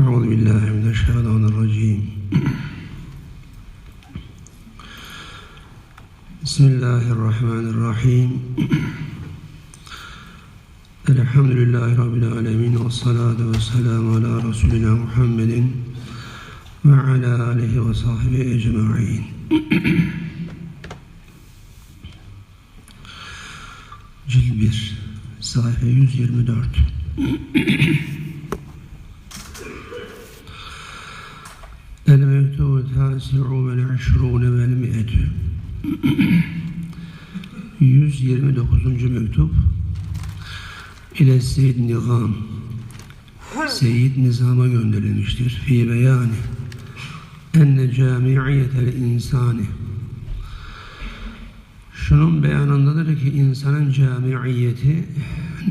أعوذ بالله من الشيطان الرجيم بسم الله الرحمن الرحيم الحمد لله رب العالمين والصلاة والسلام على رسولنا محمد وعلى آله وصحبه أجمعين Cilt 1 Sayfa 124 yesiru ve le'şrûne vel 129. mektup ile Seyyid Nizam Seyyid Nizam'a gönderilmiştir. Fi beyani enne camiiyetel insani şunun beyanındadır ki insanın camiiyeti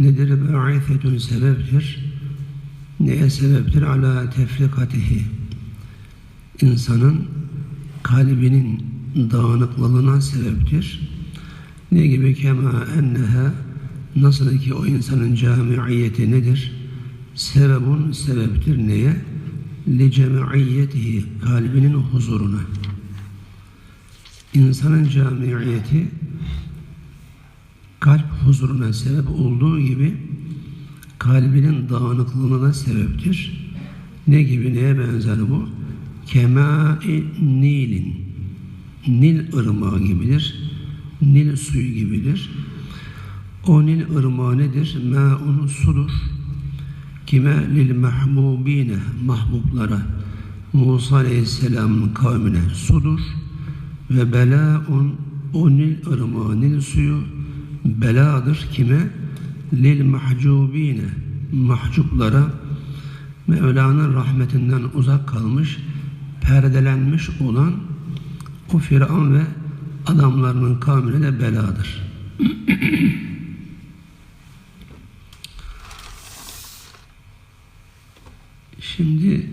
nedir? Ba'ifetun sebeptir. Neye sebeptir? Ala tefrikatihi İnsanın kalbinin dağınıklığına sebeptir. Ne gibi kema enneha nasıl ki o insanın camiiyeti nedir? Sebebun sebeptir neye? Li cemiiyetihi kalbinin huzuruna. İnsanın camiiyeti kalp huzuruna sebep olduğu gibi kalbinin dağınıklığına da sebeptir. Ne gibi neye benzer bu? Kemâ'i nilin Nil ırmağı gibidir. Nil suyu gibidir. O Nil ırmağı nedir? Mâ'un sudur. Kime? Lil mahbubine mahbublara Musa Aleyhisselam'ın kavmine sudur. Ve belâ'un o Nil ırmağı, Nil suyu beladır. Kime? Lil mahcubine mahcuplara Mevla'nın rahmetinden uzak kalmış, perdelenmiş olan o Firavun ve adamlarının kavmine de beladır. Şimdi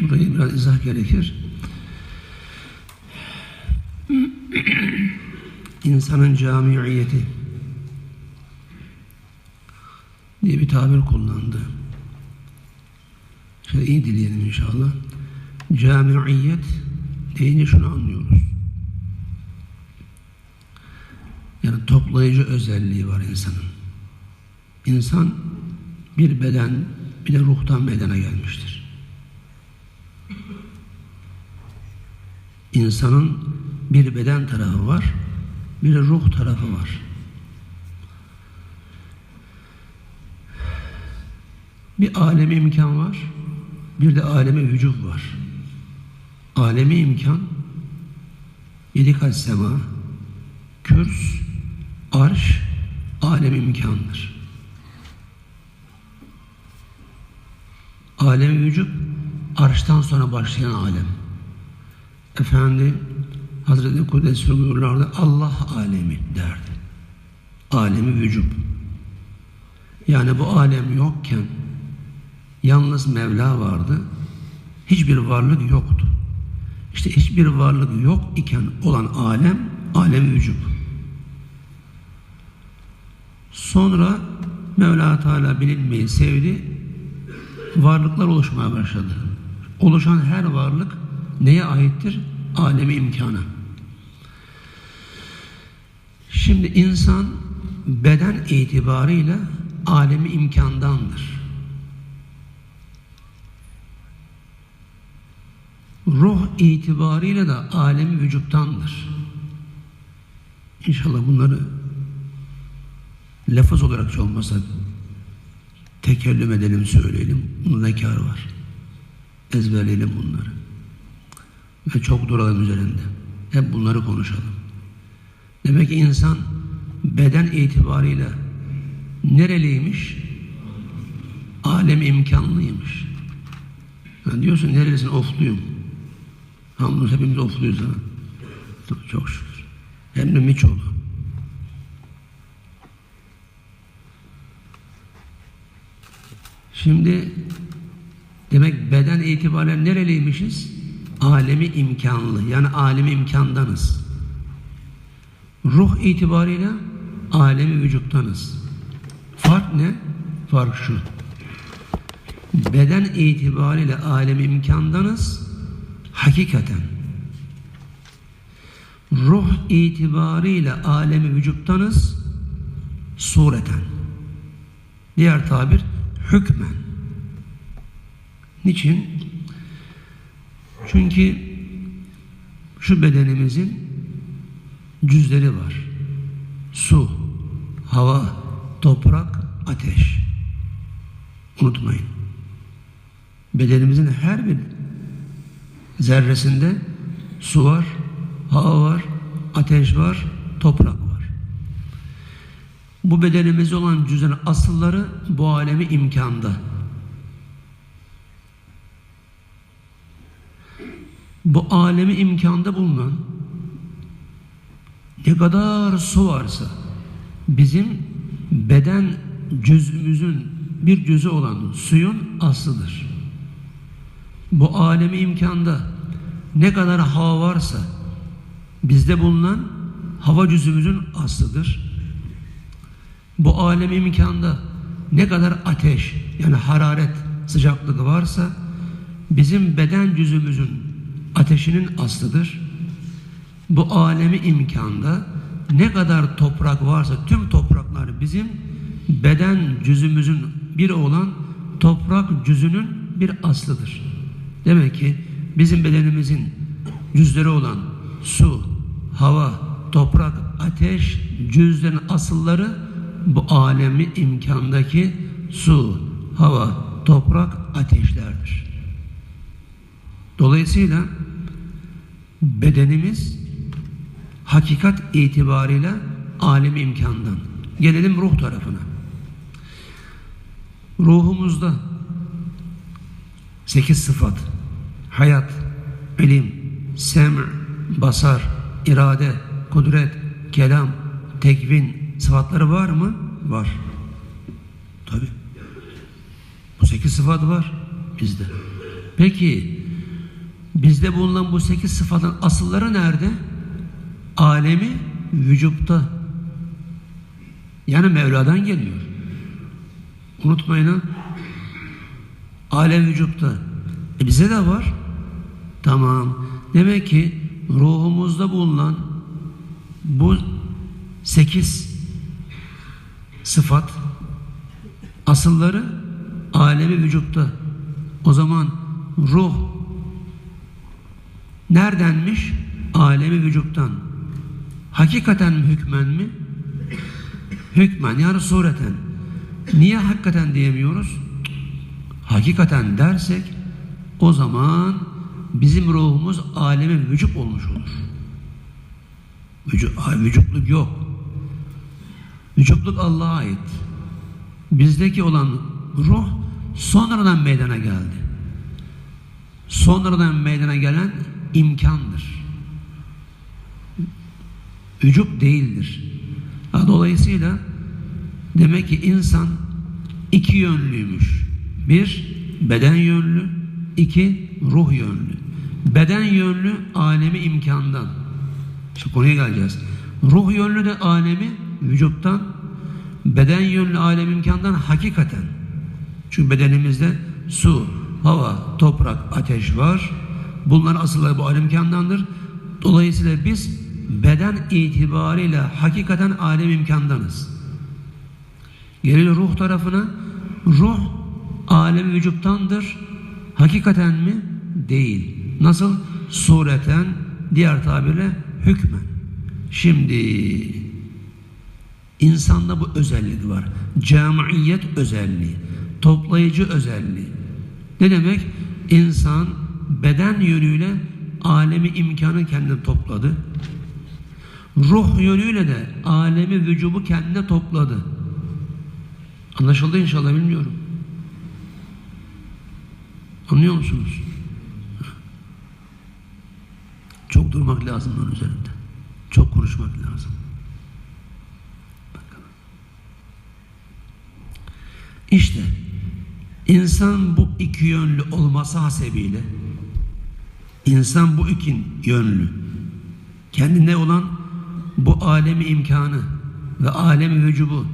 burayı biraz izah gerekir. İnsanın camiiyeti diye bir tabir kullandı. Şöyle iyi dileyelim inşallah. Camiiyet deyince şunu anlıyoruz. Yani toplayıcı özelliği var insanın. İnsan bir beden, bir de ruhtan meydana gelmiştir. İnsanın bir beden tarafı var, bir de ruh tarafı var. Bir alemi imkan var, bir de alemi vücut var. Alemi imkan, yedi kat sema, kürs, arş, alem imkandır. Alem vücut, arştan sonra başlayan alem. Efendi Hazreti Kudüs buyurlardı Allah alemi derdi. Alemi vücut. Yani bu alem yokken yalnız Mevla vardı. Hiçbir varlık yoktu. İşte hiçbir varlık yok iken olan alem, alem vücut. Sonra Mevla Teala bilinmeyi sevdi, varlıklar oluşmaya başladı. Oluşan her varlık neye aittir? Alemi imkana. Şimdi insan beden itibarıyla alemi imkandandır. Ruh itibarıyla da alemi vücuttandır. İnşallah bunları lafız olarak olmasa tekellüm edelim, söyleyelim. Bunun ne kârı var? Ezberleyelim bunları. Ve çok duralım üzerinde. Hep bunları konuşalım. Demek ki insan beden itibarıyla nereliymiş? Alem imkanlıymış. Yani diyorsun nerelisin? Ofluyum. Hamdolsun hepimiz ofluyuz ha. Çok şükür. Hem de Miçoğlu. Şimdi demek beden itibariyle nereliymişiz? Alemi imkanlı. Yani alemi imkandanız. Ruh itibariyle alemi vücuttanız. Fark ne? Fark şu. beden itibariyle alemi imkandanız hakikaten. Ruh itibariyle alemi vücuttanız sureten. Diğer tabir hükmen. Niçin? Çünkü şu bedenimizin cüzleri var. Su, hava, toprak, ateş. Unutmayın. Bedenimizin her bir zerresinde su var, hava var, ateş var, toprak var. Bu bedenimizde olan cüzün asılları bu alemi imkanda. Bu alemi imkanda bulunan ne kadar su varsa bizim beden cüzümüzün bir cüzü olan suyun aslıdır. Bu alemi imkanda ne kadar hava varsa bizde bulunan hava cüzümüzün aslıdır. Bu alemi imkanda ne kadar ateş yani hararet sıcaklık varsa bizim beden cüzümüzün ateşinin aslıdır. Bu alemi imkanda ne kadar toprak varsa tüm topraklar bizim beden cüzümüzün bir olan toprak cüzünün bir aslıdır. Demek ki bizim bedenimizin cüzleri olan su, hava, toprak, ateş cüzlerin asılları bu alemi imkandaki su, hava, toprak, ateşlerdir. Dolayısıyla bedenimiz hakikat itibariyle alemi imkandan. Gelelim ruh tarafına. Ruhumuzda sekiz sıfat, hayat, ilim, sem, basar, irade, kudret, kelam, tekvin sıfatları var mı? Var. Tabi. Bu sekiz sıfat var bizde. Peki bizde bulunan bu sekiz sıfatın asılları nerede? Alemi vücutta. Yani Mevla'dan geliyor. Unutmayın ha. Alem vücutta. E bize de var. Tamam. Demek ki ruhumuzda bulunan bu sekiz sıfat asılları alemi vücutta. O zaman ruh neredenmiş? Alemi vücuttan. Hakikaten mi hükmen mi? Hükmen yani sureten. Niye hakikaten diyemiyoruz? Hakikaten dersek o zaman bizim ruhumuz alemi vücut olmuş olur. Vücut, vücutluk yok. Vücutluk Allah'a ait. Bizdeki olan ruh sonradan meydana geldi. Sonradan meydana gelen imkandır. Vücut değildir. Dolayısıyla demek ki insan iki yönlüymüş. Bir, beden yönlü, iki, ruh yönlü. Beden yönlü alemi imkandan. Şu konuya geleceğiz. Ruh yönlü de alemi vücuttan, beden yönlü alem imkandan hakikaten. Çünkü bedenimizde su, hava, toprak, ateş var. Bunlar asılları bu alem imkandandır. Dolayısıyla biz beden itibariyle hakikaten alem imkandanız. Gelelim ruh tarafına. Ruh alem vücuttandır. Hakikaten mi? Değil. Nasıl? Sureten, diğer tabirle hükmen. Şimdi insanda bu özellik var. Camiiyet özelliği, toplayıcı özelliği. Ne demek? İnsan beden yönüyle alemi imkanı kendine topladı. Ruh yönüyle de alemi vücubu kendine topladı. Anlaşıldı inşallah bilmiyorum. Anlıyor musunuz? Çok durmak lazım onun üzerinde. Çok konuşmak lazım. Bakalım. İşte insan bu iki yönlü olması hasebiyle insan bu iki yönlü kendinde olan bu alemi imkanı ve alemi vücubu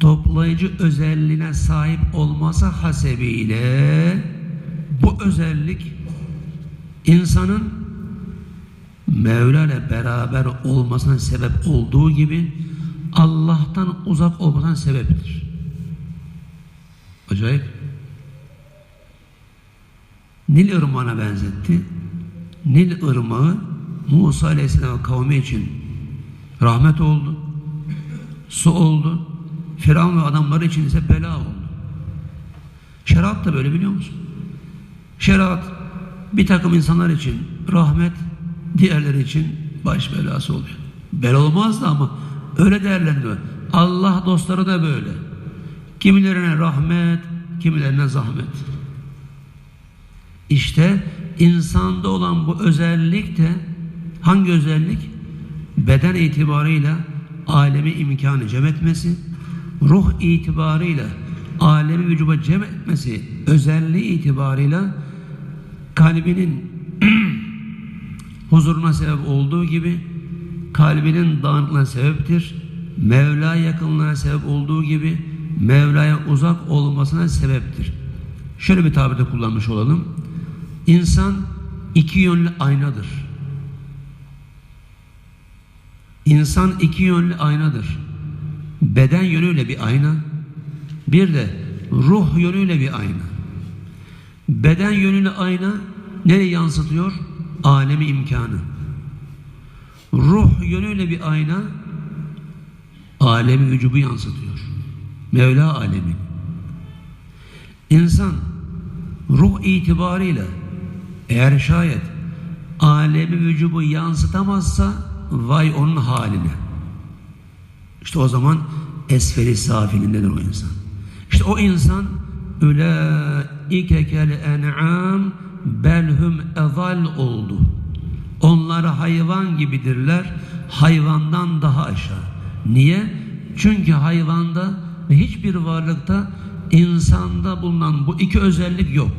toplayıcı özelliğine sahip olması hasebiyle bu özellik insanın Mevla ile beraber olmasına sebep olduğu gibi Allah'tan uzak olmasına sebeptir. Acayip. Nil ırmağına benzetti. Nil ırmağı Musa Aleyhisselam kavmi için rahmet oldu. Su oldu. Firavun ve adamları için ise bela oldu. Şeriat da böyle biliyor musun? Şeriat bir takım insanlar için rahmet, diğerleri için baş belası oluyor. Bel olmazdı ama öyle değerlendiriyor. Allah dostları da böyle. Kimilerine rahmet, kimilerine zahmet. İşte insanda olan bu özellik de hangi özellik? Beden itibarıyla alemi imkanı cem etmesi, ruh itibarıyla alemi vücuba cem etmesi özelliği itibarıyla kalbinin huzuruna sebep olduğu gibi kalbinin dağınıklığına sebeptir. Mevla yakınlığına sebep olduğu gibi Mevla'ya uzak olmasına sebeptir. Şöyle bir tabirde kullanmış olalım. İnsan iki yönlü aynadır. İnsan iki yönlü aynadır. Beden yönüyle bir ayna, bir de ruh yönüyle bir ayna. Beden yönüyle ayna nereye yansıtıyor? Alemi imkanı. Ruh yönüyle bir ayna alemi vücubu yansıtıyor. Mevla alemi. İnsan ruh itibarıyla eğer şayet alemi vücubu yansıtamazsa vay onun haline. İşte o zaman esferi safilindedir o insan. İşte o insan ülaike kel en'am belhum ezal oldu. Onlar hayvan gibidirler. Hayvandan daha aşağı. Niye? Çünkü hayvanda ve hiçbir varlıkta insanda bulunan bu iki özellik yok.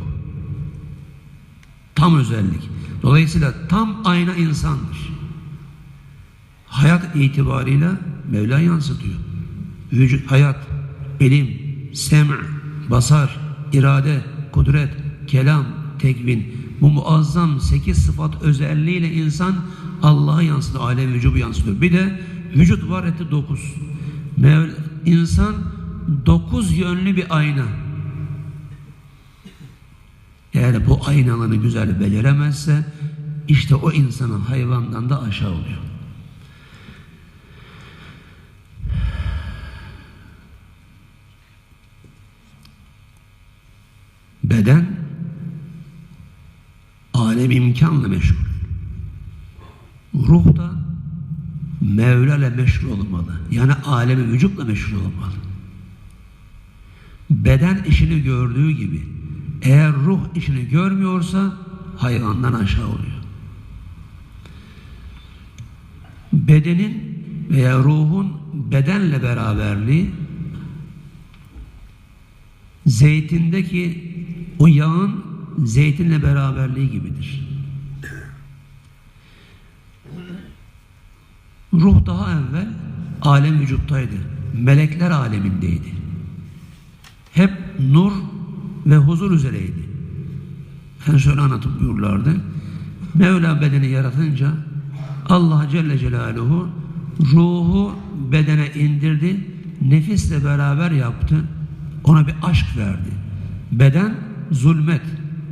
Tam özellik. Dolayısıyla tam ayna insandır. Hayat itibarıyla Mevla yansıtıyor. Vücut, hayat, ilim, sem' basar, irade, kudret, kelam, tekvin. Bu muazzam sekiz sıfat özelliğiyle insan Allah'a yansıtıyor, alem vücubu yansıtıyor. Bir de vücut var etti dokuz. Mev insan dokuz yönlü bir ayna. Eğer bu aynalarını güzel beceremezse işte o insanın hayvandan da aşağı oluyor. Beden alem imkanla meşgul. Ruh da Mevla ile meşgul olmalı. Yani alemi vücutla meşgul olmalı. Beden işini gördüğü gibi eğer ruh işini görmüyorsa hayvandan aşağı oluyor. Bedenin veya ruhun bedenle beraberliği zeytindeki o yağın zeytinle beraberliği gibidir. Ruh daha evvel alem vücuttaydı. Melekler alemindeydi. Hep nur ve huzur üzereydi. Ben şöyle anlatıp buyurlardı. Mevla bedeni yaratınca Allah Celle Celaluhu ruhu bedene indirdi. Nefisle beraber yaptı. Ona bir aşk verdi. Beden zulmet,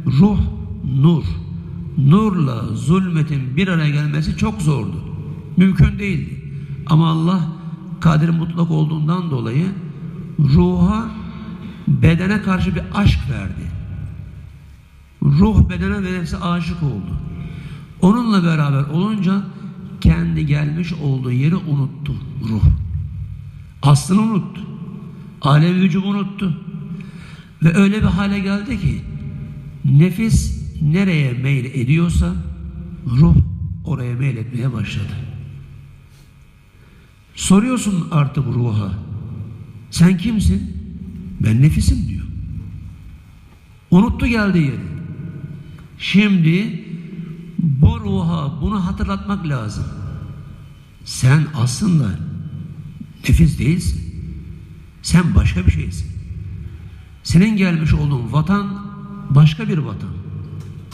ruh nur. Nurla zulmetin bir araya gelmesi çok zordu. Mümkün değildi. Ama Allah kadir mutlak olduğundan dolayı ruha bedene karşı bir aşk verdi. Ruh bedene ve nefse aşık oldu. Onunla beraber olunca kendi gelmiş olduğu yeri unuttu ruh. Aslını unuttu. Alem vücubu unuttu. Ve öyle bir hale geldi ki nefis nereye meyil ediyorsa ruh oraya meyletmeye başladı. Soruyorsun artık ruha. Sen kimsin? Ben nefisim diyor. Unuttu geldi yeri. Şimdi bu ruha bunu hatırlatmak lazım. Sen aslında nefis değilsin. Sen başka bir şeysin. Senin gelmiş olduğun vatan başka bir vatan.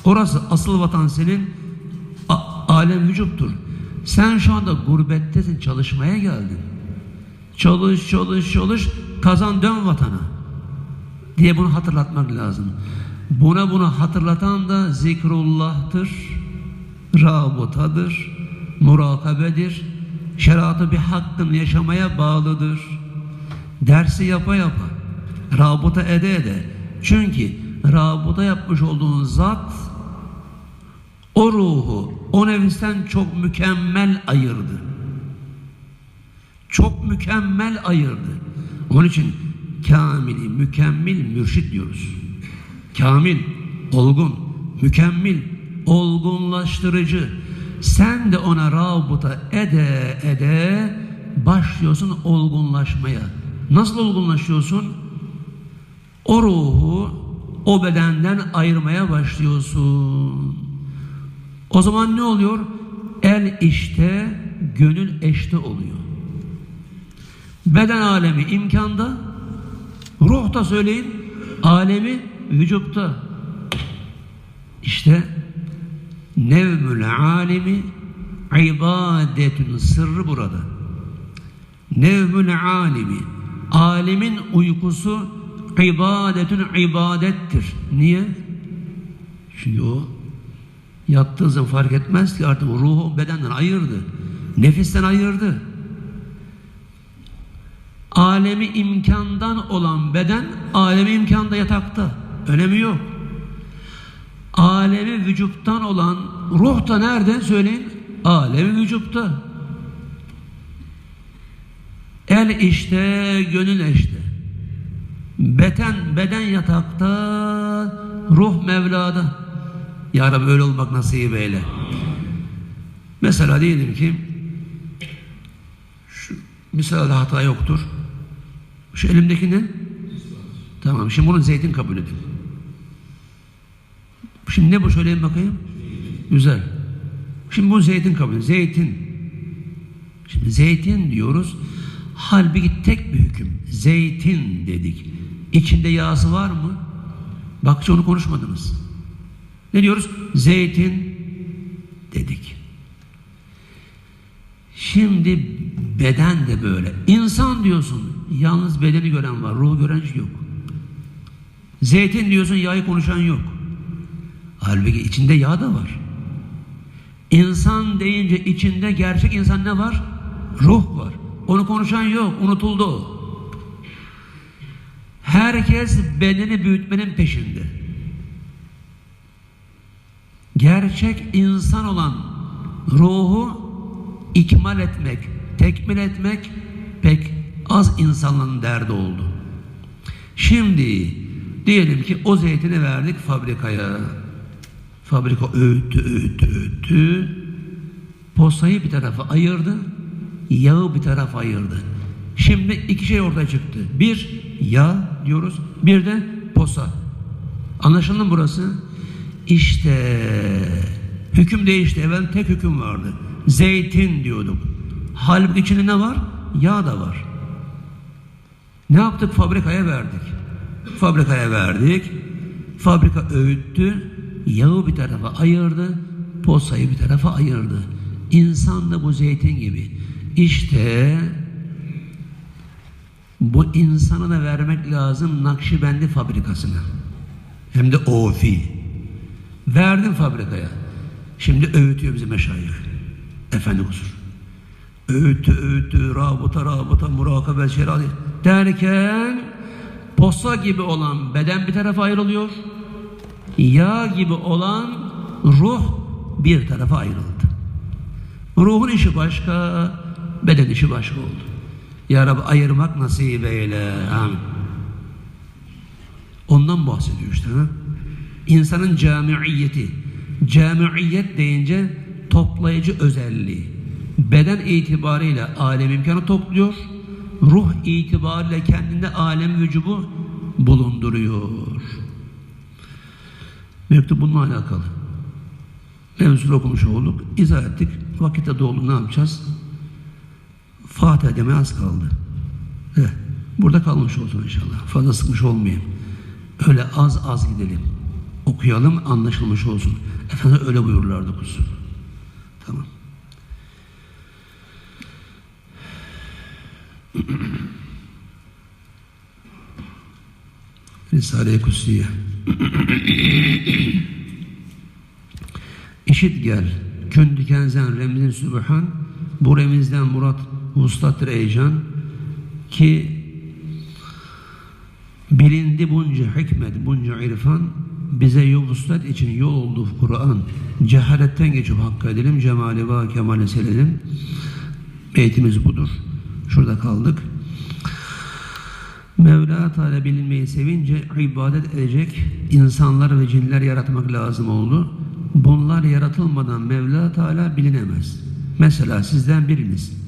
Orası asıl vatan senin alem vücuttur. Sen şu anda gurbettesin, çalışmaya geldin. Çalış, çalış, çalış, kazan dön vatana diye bunu hatırlatmak lazım. Buna bunu hatırlatan da zikrullah'tır, rabıtadır, murakabedir, şeriatı bir hakkın yaşamaya bağlıdır. Dersi yapa yapa, rabıta ede ede. Çünkü rabıta yapmış olduğun zat o ruhu o nefisten çok mükemmel ayırdı. Çok mükemmel ayırdı. Onun için kamili, mükemmel mürşit diyoruz. Kamil, olgun, mükemmel, olgunlaştırıcı. Sen de ona rabıta ede ede başlıyorsun olgunlaşmaya. Nasıl olgunlaşıyorsun? O ruhu o bedenden ayırmaya başlıyorsun. O zaman ne oluyor? El işte, gönül eşte oluyor. Beden alemi imkanda, ruh da söyleyin, alemi vücutta. İşte nevmül alemi ibadetün sırrı burada. Nevmül alemi alemin uykusu ibadetün ibadettir. Niye? Çünkü o yattığı zaman fark etmez ki artık ruhu bedenden ayırdı. Nefisten ayırdı. Alemi imkandan olan beden alemi imkanda yatakta. Önemi yok. Alemi vücuttan olan ruh da nerede söyleyin? Alemi vücutta. El işte, gönül işte. Beden, beden yatakta, ruh Mevla'da. Ya Rabbi öyle olmak nasip eyle. Mesela diyelim ki şu misalde hata yoktur. Şu elimdeki ne? Tamam. Şimdi bunu zeytin kabul edin. Şimdi ne bu söyleyin bakayım? Güzel. Şimdi bu zeytin kabul edin. Zeytin. Şimdi zeytin diyoruz. Halbuki tek bir hüküm. Zeytin dedik. İçinde yağsı var mı? Bak onu konuşmadınız. Ne diyoruz? Zeytin dedik. Şimdi beden de böyle. İnsan diyorsun. Yalnız bedeni gören var. Ruhu gören yok. Zeytin diyorsun. Yağı konuşan yok. Halbuki içinde yağ da var. İnsan deyince içinde gerçek insan ne var? Ruh var. Onu konuşan yok. Unutuldu o. Herkes bedeni büyütmenin peşinde. Gerçek insan olan ruhu ikmal etmek, tekmil etmek pek az insanların derdi oldu. Şimdi diyelim ki o zeytini verdik fabrikaya. Fabrika öğüttü, öğüttü, öğüttü. Posayı bir tarafa ayırdı, yağı bir tarafa ayırdı. Şimdi iki şey ortaya çıktı. Bir, yağ diyoruz. Bir de posa. Anlaşıldı mı burası? İşte hüküm değişti. Evvel tek hüküm vardı. Zeytin diyorduk. Halbuki içinde ne var? Yağ da var. Ne yaptık? Fabrikaya verdik. Fabrikaya verdik. Fabrika öğüttü. Yağı bir tarafa ayırdı. Posayı bir tarafa ayırdı. İnsan da bu zeytin gibi. İşte bu insana da vermek lazım Nakşibendi fabrikasına. Hem de ofi. Verdim fabrikaya. Şimdi öğütüyor bizi meşayih. Efendi huzur. Öğüttü, öğüttü, rabıta, rabıta, murakabe, şeradi derken posa gibi olan beden bir tarafa ayrılıyor. Yağ gibi olan ruh bir tarafa ayrıldı. Ruhun işi başka, beden işi başka oldu. Ya Rabbi ayırmak nasip eyle. Amin. Ondan bahsediyor işte. Ha? İnsanın camiiyeti. Camiiyet deyince toplayıcı özelliği. Beden itibariyle alem imkanı topluyor. Ruh itibariyle kendinde alem vücubu bulunduruyor. Mektup bununla alakalı. Mevzulu okumuş olduk. izah ettik. Vakitte doldu ne yapacağız? Fatiha demeye az kaldı. Evet. Burada kalmış olsun inşallah. Fazla sıkmış olmayayım. Öyle az az gidelim. Okuyalım anlaşılmış olsun. Efendim öyle buyururlardı kuzu. Tamam. Risale-i Kutsiye. İşit gel. Kün dikenzen remzin sübhan. Bu remizden murat vuslattır eycan. Ki bilindi bunca hikmet, bunca irfan. Bize yol vuslat için yol oldu Kur'an. Cehaletten geçip hakka edelim. Cemali va kemale selelim. Beytimiz budur. Şurada kaldık. Mevla Teala bilinmeyi sevince ibadet edecek insanlar ve cinler yaratmak lazım oldu. Bunlar yaratılmadan Mevla Teala bilinemez. Mesela sizden biriniz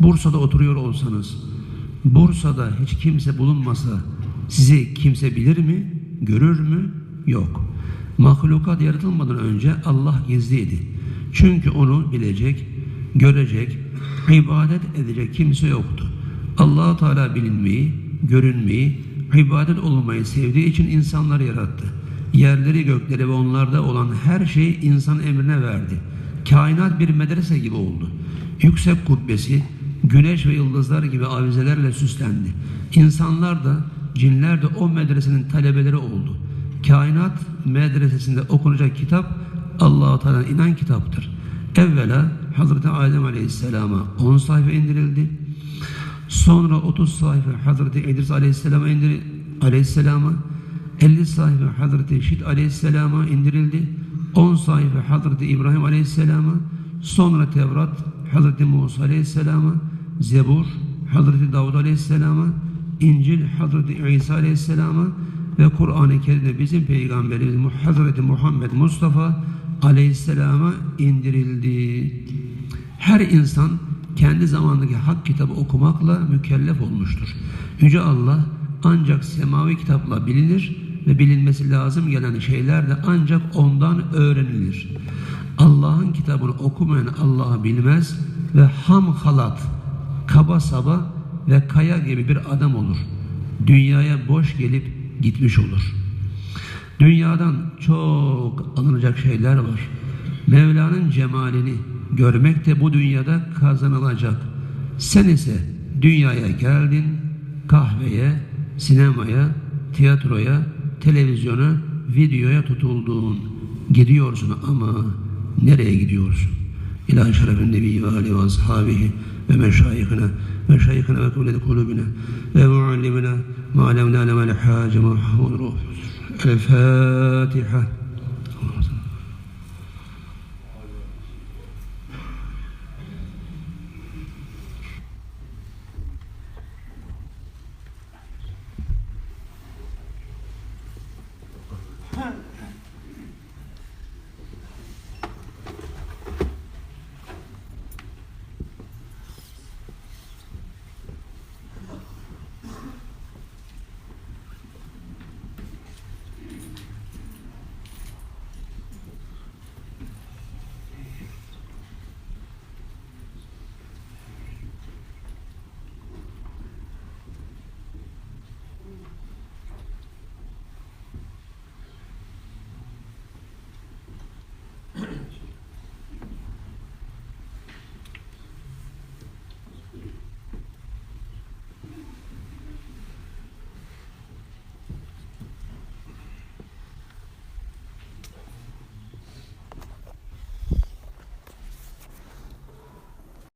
Bursa'da oturuyor olsanız, Bursa'da hiç kimse bulunmasa sizi kimse bilir mi? Görür mü? Yok. Mahlukat yaratılmadan önce Allah gizliydi. Çünkü onu bilecek, görecek, ibadet edecek kimse yoktu. allah Teala bilinmeyi, görünmeyi, ibadet olmayı sevdiği için insanları yarattı. Yerleri, gökleri ve onlarda olan her şeyi insan emrine verdi. Kainat bir medrese gibi oldu. Yüksek kubbesi, güneş ve yıldızlar gibi avizelerle süslendi. İnsanlar da, cinler de o medresenin talebeleri oldu. Kainat medresesinde okunacak kitap Allah-u Teala'nın inan kitaptır. Evvela Hazreti Adem Aleyhisselam'a 10 sayfa indirildi. Sonra 30 sayfa Hazreti İdris Aleyhisselam'a indirildi. Aleyhisselam'a 50 sayfa Hazreti Şit Aleyhisselam'a indirildi. 10 sayfa Hazreti İbrahim Aleyhisselam'a sonra Tevrat Hazreti Musa Aleyhisselam'a Zebur Hazreti Davud Aleyhisselam'a İncil Hazreti İsa Aleyhisselam'a ve Kur'an-ı Kerim'de bizim Peygamberimiz Hazreti Muhammed Mustafa Aleyhisselam'a indirildi. Her insan kendi zamandaki hak kitabı okumakla mükellef olmuştur. Yüce Allah ancak semavi kitapla bilinir ve bilinmesi lazım gelen şeyler de ancak ondan öğrenilir. Allah'ın kitabını okumayan Allah'ı bilmez ve ham halat, kaba saba ve kaya gibi bir adam olur. Dünyaya boş gelip gitmiş olur. Dünyadan çok alınacak şeyler var. Mevla'nın cemalini görmek de bu dünyada kazanılacak. Sen ise dünyaya geldin, kahveye, sinemaya, tiyatroya, televizyona, videoya tutuldun. Gidiyorsun ama nereye gidiyorsun? İlahi şerefin nebi ve aleyhi ve ashabihi ve meşayihine ve şeyhine ve kıbleti kulübüne ve muallimine ma lemna lemel hâce Muhammed ruh. El Fatiha.